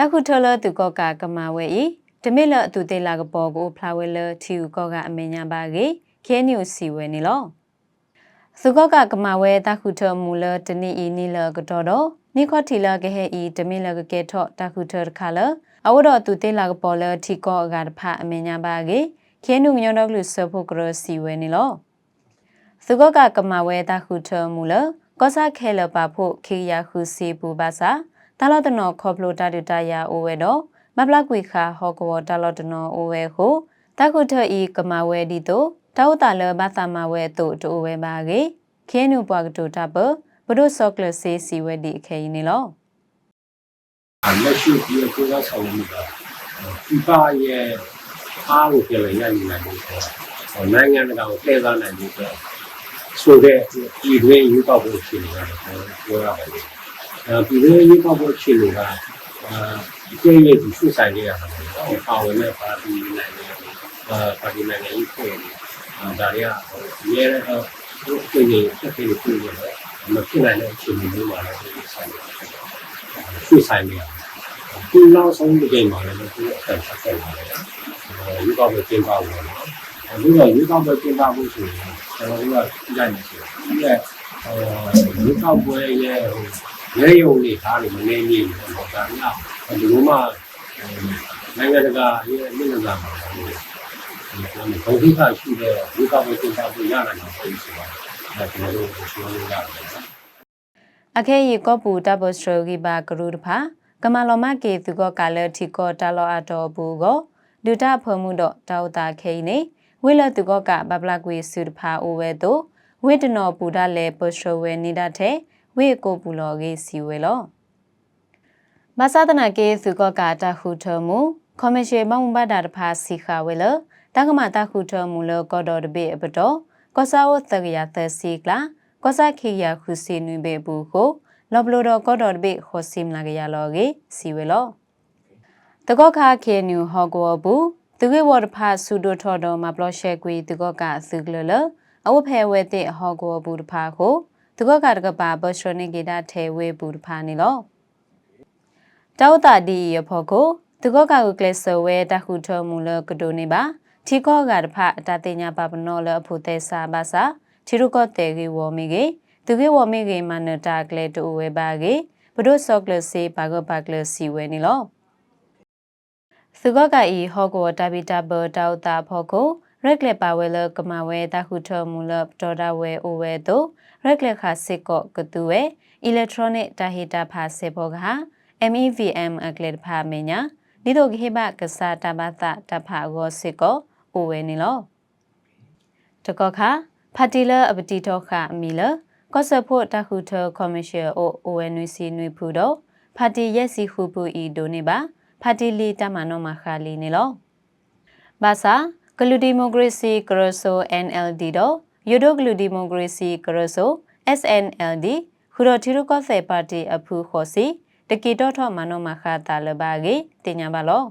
တခုထလသူကောကကမာဝဲဤတမိလအတူတေလာကပေါ်ကိုဖလာဝဲလထီယူကောကအမေညာပါကေခဲညူစီဝဲနေလောသုကောကကမာဝဲတခုထမူလတနိဤနီလကတော်တော့နိခောထီလာကဟဲဤတမိလကကဲထော့တခုထခါလအဝတော်သူတေလာကပေါ်လထီကောအကတဖအမေညာပါကေခဲနုညောတော့လူဆဖို့ကရစီဝဲနေလောသုကောကကမာဝဲတခုထမူလကောစာခဲလပါဖို့ခေရခုစီပူပါစာ တာလောတနောခေါပလိုတာတူတာယာအိုဝဲတော့မပလကွေခါဟောကဝတာလောတနောအိုဝဲဟုတခုထဤကမဝဲဒီတိုတောတာလဘသမဝဲတိုတိုဝဲပါကေခဲနုပွားကတူတာပဘဒုဆော့ကလစေစီဝဲဒီအခဲနေလောလက်ရှိဒီအကျိုးဆောင်မှုကဒီပါရဲ့အားကိုပြန်လည်ရယူနိုင်ဖို့ဆိုတော့နိုင်ငံတကာကိုတည်သားနိုင်ဖို့ဆိုတဲ့ဒီတွင်းယူပေါက်ဖို့ရှိနေတာပြောရပါတယ်။အဲဒီတွင်းယူပေါက်ဖို့ရှိနေတာအဲဒီကျင်းရဲ့ဒီစုဆိုင်လေးရတယ်။ ပါဝင်တဲ့ပါတီနိုင်ငံအာပါတီနိုင်ငံကြီးဖွဲ့နေဒါတွေကဒီရဲတော့ဒီကိစ္စဆက်ပြီးပြည်နေတယ်။မဖြစ်နိုင်တဲ့အခြေအနေမျိုးမှာလည်းဒီဆိုင်စုဆိုင်နေရတယ်။ဒီနောက်ဆုံးဒီကိစ္စမှာလည်းဒီအဆက်ဆက်လာတယ်။ယူပေါက်ဖို့ကျင်းပဖို့နော်။အခုတော့ယူပေါက်ဖို့ကျင်းပဖို့ဆိုရင်ကျွန်တော်တို့ကကြည့် လိုက်နေဆိုဒီကအဲယူပေါက်ပွဲရဲ့ဟိုရဲယုံနေသားတွေမနေနေဘူးပေါ့ဒါကဒီလိုမှနိုင်ငံတကာရဲ့မျက်နှာစာမှာဒီဘုံခိခရှိတဲ့ယူပေါက်ပွဲကျင်းပဖို့ရနိုင်မှာဖြစ်ဆိုတော့အဲကျွန်တော်တို့ပြောလို့ရတယ်နော်အခဲရီကောပူတဘစထရဂီဘာကရုတဖာကမလောမကေသူကောကာလတီကောတာလောအတော်ဘူးကိုဒုတာဖမှုတော့တောက်တာခိနေဝိလသူကောကဘဘလကွေစုတဖာအိုဝဲတို့ဝိတနောပူဒလေပစထဝဲနိဒတဲ့ ဝိကိုပူလောကေစီဝဲလောမသဒနာကေသူကောကတခုထမှုကော်မရှင်မမဘတာတဖာစီခဝဲလတကမတခုထမှုလောကောတော်တပိအပတော်ကောစာဝတကရသစီကလာကောစာခိယခုစီနွေဘေဘူးကိုလောဘလိုတော့ကောတော်တပိခောစီမလာကရလောကေစီဝဲလောတကောခါခေနူဟောကောဘူးသူကေဝတ်ဖာဆူဒိုထော်တော်မှာဘလော့ရှက်ကွေသူကောကသုကလလအဝဖဲဝဲတဲ့ဟောကောဘူးတဖာကို သူကောကတကပါဘော့စထရနိကေတာထဲဝဲဘူးတဖာနေလောတောက်တာဒီရဖို့ကိုသူကောကကိုကလဆဝဲတခုထော်မူလကဒိုနေပါထီကောကတဖအတသိညာပပနောလအဖို့တဲ့စာပါစာချီရုကောတဲကေဝမီကေသူကေဝမီကေမနတာကလေတူဝဲပါကေဘဒုဆော့ကလစေဘာဂဘကလစီဝဲနေလောသူကကဤဟောကောတပိတဘတောက်တာဖို့ကို ရက်လက်ပါဝဲလကမဝဲတခုထောမူလတော်တာဝဲအိုဝဲတို့ရက်လက်ခါစစ်ကောကတူဝဲ electronic တဟိတာဖာစေဘောကဟာ MEVM အကလက်ဖာမညာဒီတို့ခေဘကစားတဘသတဖာကိုစစ်ကောအိုဝဲနေလောတကောခါဖာတီလာအပတိတော့ခအမီလကော့ဆဖို့တခုထကော်မရှင်အို ONC နွေဖူတော့ဖာတီရက်စီခုပူဤဒိုနေပါဖာတီလီတမနောမခါလီနေလောဘာသာ ဂလူဒီမိုကရေစီကရဆို NLD တော့ယူဒိုဂလူဒီမိုကရေစီကရဆို SNLD ခူတော်ထီရုကော့ဆေပါတီအဖူခေါ်စီတကီတော့ထော့မနောမခါတာလဘာဂေတင်ညာပါလော